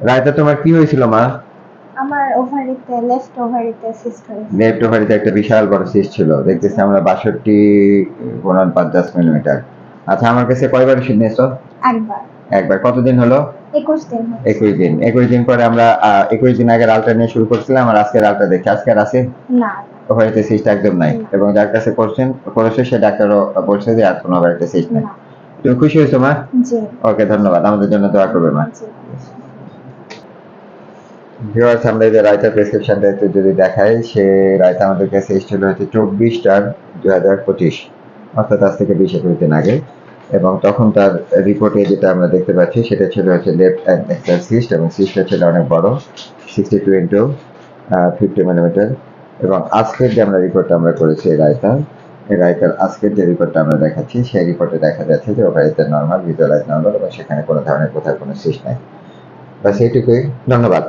রায়তা তোমার কি হয়েছিল মা? আমার ওভারিতে লেফট ওভারিতে সিস্ট হয়েছে। লেফট ওভারিতে একটা বিশাল বড় সিস্ট ছিল। দেখতেছি আমরা বাষট্টি গুণন পঞ্চাশ মিলিমিটার আচ্ছা আমার কাছে কয়বার ওষুধ নিয়েছো? একবার। একবার। কতদিন হলো? একুশ দিন হয়েছে। একুশ দিন। একুশ দিন পরে আমরা আহ, একুশ দিন আগে আলটা নিয়ে শুরু করছিলাম আর আজকের আলটা দেখছি। আজকের আছে? না। ওভারিতে সিস্ট একদম নাই। এবং যার কাছে করছেন করেছে সে ডাক্তারও বলছে যে আর কোনো ওভারিতে সিস্ট নাই। তুমি খুশি হয়েছো মা? জি। ওকে ধন্যবাদ। আমাদের জন্য দোয়া করবে মা। জি। ভিউয়ার্স আমরা যে রায়তা প্রেসক্রিপশনটা একটু যদি দেখাই, সে রায়তা আমাদের কাছে এসেছিল হচ্ছে চব্বিশ চার দুই হাজার পঁচিশ, অর্থাৎ আজ থেকে বিশ একুশ দিন আগে। এবং তখন তার রিপোর্টে যেটা আমরা দেখতে পাচ্ছি, সেটা ছিল হচ্ছে লেফট অ্যাক্টার সিস্ট এবং সিস্টটা ছিল অনেক বড় sixty two into fifty millimetre এবং আজকের যে আমরা রিপোর্টটা আমরা করেছি রায়তা এই রায়তার আজকের যে রিপোর্টটা আমরা দেখাচ্ছি, সেই রিপোর্টে দেখা যাচ্ছে যে ওভারিতে নর্মাল ভিজুয়ালাইজ নর্মাল এবং সেখানে কোনো ধরনের কোথাও কোনো সিস্ট নাই। বাস এইটুকুই। ধন্যবাদ।